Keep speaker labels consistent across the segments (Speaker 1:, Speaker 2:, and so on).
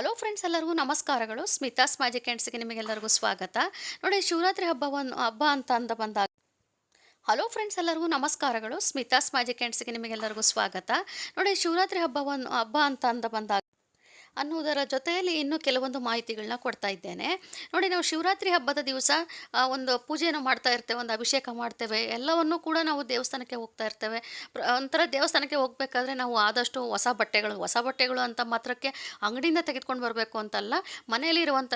Speaker 1: Hello friends ಎಲ್ಲರಿಗೂ ನಮಸ್ಕಾರಗಳು. Smitha's magic ಹ್ಯಾಂಡ್ಸ್ಗೆ ನಿಮಗೆಲ್ಲರಿಗೂ ಸ್ವಾಗತ. ನೋಡಿ, ಶಿವರಾತ್ರಿ ಹಬ್ಬವನ್ನು ಹಬ್ಬ ಅಂತ ಅಂದ ಬಂದಾಗ ಹಲೋ ಫ್ರೆಂಡ್ಸ್ ಎಲ್ಲರಿಗೂ ನಮಸ್ಕಾರಗಳು. ಸ್ಮಿತಾಸ್ ಮ್ಯಾಜಿಕ್ ಹ್ಯಾಂಡ್ಸ್ಗೆ ನಿಮಗೆಲ್ಲರಿಗೂ ಸ್ವಾಗತ. ನೋಡಿ, ಶಿವರಾತ್ರಿ ಹಬ್ಬವನ್ನು ಹಬ್ಬ ಅಂತ ಅಂದ ಬಂದಾಗ ಅನ್ನುವುದರ ಜೊತೆಯಲ್ಲಿ ಇನ್ನೂ ಕೆಲವೊಂದು ಮಾಹಿತಿಗಳನ್ನ ಕೊಡ್ತಾ ಇದ್ದೇನೆ. ನೋಡಿ, ನಾವು ಶಿವರಾತ್ರಿ ಹಬ್ಬದ ದಿವಸ ಒಂದು ಪೂಜೆಯನ್ನು ಮಾಡ್ತಾ ಇರ್ತೇವೆ, ಒಂದು ಅಭಿಷೇಕ ಮಾಡ್ತೇವೆ, ಎಲ್ಲವನ್ನೂ ಕೂಡ ನಾವು ದೇವಸ್ಥಾನಕ್ಕೆ ಹೋಗ್ತಾ ಇರ್ತೇವೆ. ಒಂಥರ ದೇವಸ್ಥಾನಕ್ಕೆ ಹೋಗಬೇಕಾದ್ರೆ ನಾವು ಆದಷ್ಟು ಹೊಸ ಬಟ್ಟೆಗಳು ಹೊಸ ಬಟ್ಟೆಗಳು ಅಂತ ಮಾತ್ರಕ್ಕೆ ಅಂಗಡಿಯಿಂದ ತೆಗೆದುಕೊಂಡು ಬರಬೇಕು ಅಂತಲ್ಲ, ಮನೆಯಲ್ಲಿ ಇರುವಂಥ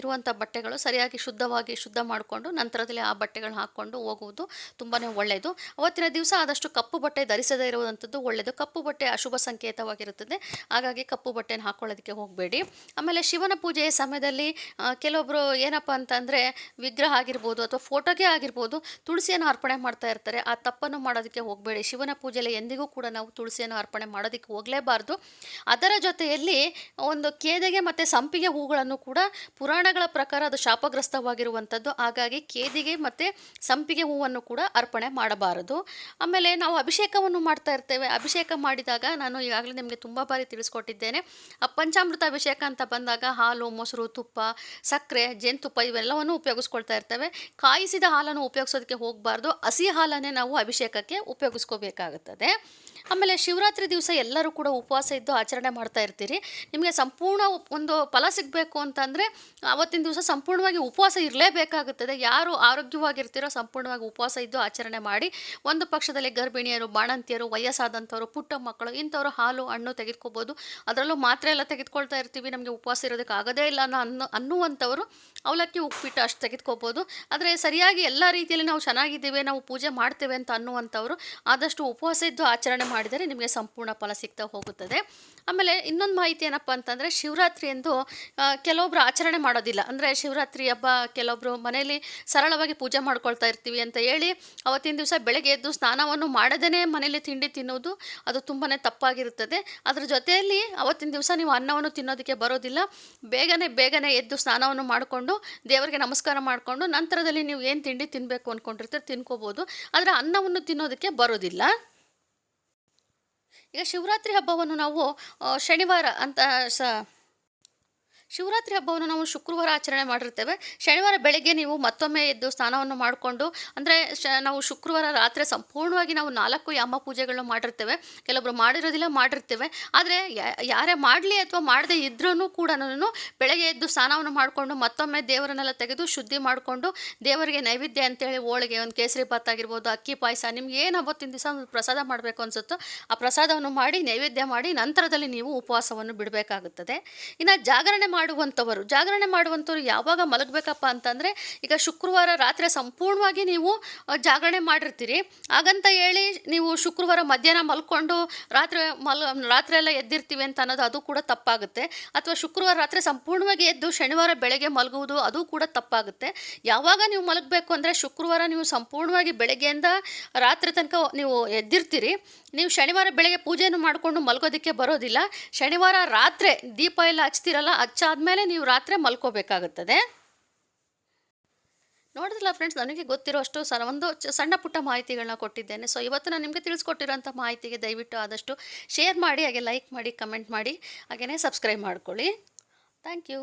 Speaker 1: ಇರುವಂಥ ಬಟ್ಟೆಗಳು ಸರಿಯಾಗಿ ಶುದ್ಧವಾಗಿ ಶುದ್ಧ ಮಾಡಿಕೊಂಡು ನಂತರದಲ್ಲಿ ಆ ಬಟ್ಟೆಗಳನ್ನ ಹಾಕ್ಕೊಂಡು ಹೋಗುವುದು ತುಂಬಾ ಒಳ್ಳೆಯದು ಅವತ್ತಿನ ದಿವಸ ಆದಷ್ಟು ಕಪ್ಪು ಬಟ್ಟೆ ಧರಿಸದೇ ಇರುವಂಥದ್ದು ಒಳ್ಳೆಯದು ಕಪ್ಪು ಬಟ್ಟೆ ಅಶುಭ ಸಂಕೇತವಾಗಿರುತ್ತದೆ. ಹಾಗಾಗಿ ಕಪ್ಪು ಬಟ್ಟೆನ ಹಾಕೊಳ್ಳೋದಕ್ಕೆ ಹೋಗಬೇಡಿ. ಆಮೇಲೆ ಶಿವನ ಪೂಜೆಯ ಸಮಯದಲ್ಲಿ ಕೆಲವೊಬ್ಬರು ಏನಪ್ಪ ಅಂತಂದರೆ ವಿಗ್ರಹ ಆಗಿರ್ಬೋದು ಅಥವಾ ಫೋಟೋಗೆ ಆಗಿರ್ಬೋದು ತುಳಸಿಯನ್ನು ಅರ್ಪಣೆ ಮಾಡ್ತಾ ಇರ್ತಾರೆ. ಆ ತಪ್ಪನ್ನು ಮಾಡೋದಕ್ಕೆ ಹೋಗಬೇಡಿ. ಶಿವನ ಪೂಜೆಯಲ್ಲಿ ಎಂದಿಗೂ ಕೂಡ ನಾವು ತುಳಸಿಯನ್ನು ಅರ್ಪಣೆ ಮಾಡೋದಕ್ಕೆ ಹೋಗಲೇಬಾರ್ದು. ಅದರ ಜೊತೆಯಲ್ಲಿ ಒಂದು ಕೇದಿಗೆ ಮತ್ತು ಸಂಪಿಗೆ ಹೂಗಳನ್ನು ಕೂಡ ಪುರಾಣಗಳ ಪ್ರಕಾರ ಅದು ಶಾಪಗ್ರಸ್ತವಾಗಿರುವಂಥದ್ದು. ಹಾಗಾಗಿ ಕೇದಿಗೆ ಮತ್ತು ಸಂಪಿಗೆ ಹೂವನ್ನು ಕೂಡ ಅರ್ಪಣೆ ಮಾಡಬಾರದು. ಆಮೇಲೆ ನಾವು ಅಭಿಷೇಕವನ್ನು ಮಾಡ್ತಾ ಇರ್ತೇವೆ. ಅಭಿಷೇಕ ಮಾಡಿದಾಗ ನಾನು ಈಗಾಗಲೇ ನಿಮಗೆ ತುಂಬ ಬಾರಿ ತಿಳಿಸ್ಕೊಟ್ಟಿದ್ದೇನೆ. ಆ ಪಂಚಾಮೃತ ಅಭಿಷೇಕ ಅಂತ ಬಂದಾಗ ಹಾಲು, ಮೊಸರು, ತುಪ್ಪ, ಸಕ್ಕರೆ, ಜೇನುತುಪ್ಪ ಇವೆಲ್ಲವನ್ನು ಉಪಯೋಗಿಸ್ಕೊಳ್ತಾ ಇರ್ತವೆ. ಕಾಯಿಸಿದ ಹಾಲನ್ನು ಉಪಯೋಗಿಸೋದಕ್ಕೆ ಹೋಗಬಾರ್ದು. ಹಸಿ ಹಾಲನ್ನೇ ನಾವು ಅಭಿಷೇಕಕ್ಕೆ ಉಪಯೋಗಿಸ್ಕೋಬೇಕಾಗುತ್ತದೆ. ಆಮೇಲೆ ಶಿವರಾತ್ರಿ ದಿವಸ ಎಲ್ಲರೂ ಕೂಡ ಉಪವಾಸ ಇದ್ದು ಆಚರಣೆ ಮಾಡ್ತಾ ಇರ್ತೀರಿ. ನಿಮಗೆ ಸಂಪೂರ್ಣ ಒಂದು ಫಲ ಸಿಗಬೇಕು ಅಂತಂದರೆ ಅವತ್ತಿನ ದಿವಸ ಸಂಪೂರ್ಣವಾಗಿ ಉಪವಾಸ ಇರಲೇಬೇಕಾಗುತ್ತದೆ. ಯಾರು ಆರೋಗ್ಯವಾಗಿರ್ತೀರೋ ಸಂಪೂರ್ಣವಾಗಿ ಉಪವಾಸ ಇದ್ದು ಆಚರಣೆ ಮಾಡಿ, ಒಂದು ಪಕ್ಷದಲ್ಲಿ ಗರ್ಭಿಣಿಯರು, ಬಾಣಂತಿಯರು, ವಯಸ್ಸಾದಂಥವರು, ಪುಟ್ಟ ಮಕ್ಕಳು, ಇಂಥವ್ರು ಹಾಲು, ಹಣ್ಣು ತೆಗೆದುಕೋಬೋದು. ಅದರಲ್ಲೂ ಮಾತ್ರೆ ಎಲ್ಲ ತೆಗೆದುಕೊಳ್ತಾ ಇರ್ತೀವಿ, ನಮಗೆ ಉಪವಾಸ ಇರೋದಕ್ಕೆ ಆಗೋದೇ ಇಲ್ಲ ಅನ್ನೋ ಅನ್ನೋ, ಅನ್ನುವಂಥವರು ಅವಲಕ್ಕಿ, ಉಪ್ಪಿಟ್ಟು ಅಷ್ಟು ತೆಗೆದುಕೋಬೋದು ಆದರೆ ಸರಿಯಾಗಿ ಎಲ್ಲ ರೀತಿಯಲ್ಲಿ ನಾವು ಚೆನ್ನಾಗಿದ್ದೇವೆ, ನಾವು ಪೂಜೆ ಮಾಡ್ತೇವೆ ಅಂತ ಅನ್ನುವಂಥವ್ರು ಆದಷ್ಟು ಉಪವಾಸ ಇದ್ದು ಆಚರಣೆ ಮಾಡಿದರೆ ನಿಮಗೆ ಸಂಪೂರ್ಣ ಫಲ ಸಿಗ್ತಾ ಹೋಗುತ್ತದೆ. ಆಮೇಲೆ ಇನ್ನೊಂದು ಮಾಹಿತಿ ಏನಪ್ಪ ಅಂತಂದರೆ ಶಿವರಾತ್ರಿ ಎಂದು ಕೆಲವೊಬ್ಬರು ಆಚರಣೆ ಮಾಡೋದಿಲ್ಲ. ಅಂದರೆ ಶಿವರಾತ್ರಿ ಹಬ್ಬ ಕೆಲವೊಬ್ರು ಮನೆಯಲ್ಲಿ ಸರಳವಾಗಿ ಪೂಜೆ ಮಾಡ್ಕೊಳ್ತಾ ಇರ್ತೀವಿ ಅಂತ ಹೇಳಿ, ಅವತ್ತಿನ ದಿವಸ ಬೆಳಗ್ಗೆ ಎದ್ದು ಸ್ನಾನವನ್ನು ಮಾಡದೇ ಮನೆಯಲ್ಲಿ ತಿಂಡಿ ತಿನ್ನೋದು ಅದು ತುಂಬಾ ತಪ್ಪಾಗಿರುತ್ತದೆ. ಅದರ ಜೊತೆಯಲ್ಲಿ ಅವತ್ತಿನ ದಿವಸ ನೀವು ಅನ್ನವನ್ನು ತಿನ್ನೋದಕ್ಕೆ ಬರೋದಿಲ್ಲ. ಬೇಗನೆ ಬೇಗನೆ ಎದ್ದು ಸ್ನಾನವನ್ನು ಮಾಡಿಕೊಂಡು, ದೇವರಿಗೆ ನಮಸ್ಕಾರ ಮಾಡಿಕೊಂಡು, ನಂತರದಲ್ಲಿ ನೀವು ಏನು ತಿಂಡಿ ತಿನ್ನಬೇಕು ಅಂದ್ಕೊಂಡಿರ್ತೀರಿ ತಿನ್ಕೋಬೋದು. ಆದರೆ ಅನ್ನವನ್ನು ತಿನ್ನೋದಕ್ಕೆ ಬರೋದಿಲ್ಲ. ಈಗ ಶಿವರಾತ್ರಿ ಹಬ್ಬವನ್ನು ನಾವು ಶನಿವಾರ ಅಂತ ಸ ಶಿವರಾತ್ರಿ ಹಬ್ಬವನ್ನು ನಾವು ಶುಕ್ರವಾರ ಆಚರಣೆ ಮಾಡಿರ್ತೇವೆ. ಶನಿವಾರ ಬೆಳಗ್ಗೆ ನೀವು ಮತ್ತೊಮ್ಮೆ ಎದ್ದು ಸ್ನಾನವನ್ನು ಮಾಡಿಕೊಂಡು, ಅಂದರೆ ಶ, ನಾವು ಶುಕ್ರವಾರ ರಾತ್ರಿ ಸಂಪೂರ್ಣವಾಗಿ ನಾವು ನಾಲ್ಕು ಯಾಮ ಪೂಜೆಗಳನ್ನು ಮಾಡಿರ್ತೇವೆ. ಕೆಲವೊಬ್ಬರು ಮಾಡಿರೋದಿಲ್ಲ, ಮಾಡಿರ್ತೇವೆ. ಆದರೆ ಯಾರೇ ಮಾಡಲಿ ಅಥವಾ ಮಾಡದೇ ಇದ್ರೂ ಕೂಡ ನಾನು ಬೆಳಗ್ಗೆ ಎದ್ದು ಸ್ನಾನವನ್ನು ಮಾಡಿಕೊಂಡು, ಮತ್ತೊಮ್ಮೆ ದೇವರನ್ನೆಲ್ಲ ತೆಗೆದು ಶುದ್ಧಿ ಮಾಡಿಕೊಂಡು, ದೇವರಿಗೆ ನೈವೇದ್ಯ ಅಂತೇಳಿ ಹೋಳಿಗೆ, ಒಂದು ಕೇಸರಿ ಭಾತ್ ಆಗಿರ್ಬೋದು, ಅಕ್ಕಿ ಪಾಯಸ, ನಿಮ್ಗೆ ಏನು ಅವತ್ತಿನ ದಿವಸ ಒಂದು ಪ್ರಸಾದ ಮಾಡಬೇಕು ಅನಿಸುತ್ತೋ, ಆ ಪ್ರಸಾದವನ್ನು ಮಾಡಿ, ನೈವೇದ್ಯ ಮಾಡಿ, ನಂತರದಲ್ಲಿ ನೀವು ಉಪವಾಸವನ್ನು ಬಿಡಬೇಕಾಗುತ್ತದೆ. ಇನ್ನು ಜಾಗರಣೆ ಮಾಡುವಂಥವರು, ಜಾಗರಣೆ ಮಾಡುವಂಥವ್ರು ಯಾವಾಗ ಮಲಗಬೇಕಪ್ಪ ಅಂತಂದರೆ, ಈಗ ಶುಕ್ರವಾರ ರಾತ್ರಿ ಸಂಪೂರ್ಣವಾಗಿ ನೀವು ಜಾಗರಣೆ ಮಾಡಿರ್ತೀರಿ. ಹಾಗಂತ ಹೇಳಿ ನೀವು ಶುಕ್ರವಾರ ಮಧ್ಯಾಹ್ನ ಮಲ್ಕೊಂಡು ರಾತ್ರಿ ಮಲ್, ರಾತ್ರಿ ಎಲ್ಲ ಎದ್ದಿರ್ತೀವಿ ಅಂತ ಅನ್ನೋದು ಅದು ಕೂಡ ತಪ್ಪಾಗುತ್ತೆ. ಅಥವಾ ಶುಕ್ರವಾರ ರಾತ್ರಿ ಸಂಪೂರ್ಣವಾಗಿ ಎದ್ದು ಶನಿವಾರ ಬೆಳಗ್ಗೆ ಮಲಗುವುದು ಅದು ಕೂಡ ತಪ್ಪಾಗುತ್ತೆ. ಯಾವಾಗ ನೀವು ಮಲಗಬೇಕು ಅಂದರೆ ಶುಕ್ರವಾರ ನೀವು ಸಂಪೂರ್ಣವಾಗಿ ಬೆಳಗ್ಗೆಯಿಂದ ರಾತ್ರಿ ತನಕ ನೀವು ಎದ್ದಿರ್ತೀರಿ. ನೀವು ಶನಿವಾರ ಬೆಳಗ್ಗೆ ಪೂಜೆಯನ್ನು ಮಾಡಿಕೊಂಡು ಮಲಗೋದಕ್ಕೆ ಬರೋದಿಲ್ಲ. ಶನಿವಾರ ರಾತ್ರಿ ದೀಪ ಎಲ್ಲ ಹಚ್ತಿರಲ್ಲ ಹಚ್ಚಾದ್ಮೇಲೆ ನೀವು ರಾತ್ರಿ ಮಲ್ಕೋಬೇಕಾಗುತ್ತದೆ. ನೋಡಿದ್ರಲ್ಲ ಫ್ರೆಂಡ್ಸ್ ನನಗೆ ಗೊತ್ತಿರೋ ಅಷ್ಟು ಸರ ಒಂದು ಸಣ್ಣ ಪುಟ್ಟ ಮಾಹಿತಿಗಳನ್ನ ಕೊಟ್ಟಿದ್ದೇನೆ. ಸೊ ಇವತ್ತು ನಾನು ನಿಮಗೆ ತಿಳಿಸ್ಕೊಟ್ಟಿರೋಂಥ ಮಾಹಿತಿಗೆ ದಯವಿಟ್ಟು ಆದಷ್ಟು ಶೇರ್ ಮಾಡಿ, ಹಾಗೆ ಲೈಕ್ ಮಾಡಿ ಕಮೆಂಟ್ ಮಾಡಿ ಹಾಗೆಯೇ ಸಬ್ಸ್ಕ್ರೈಬ್ ಮಾಡ್ಕೊಳ್ಳಿ. Thank you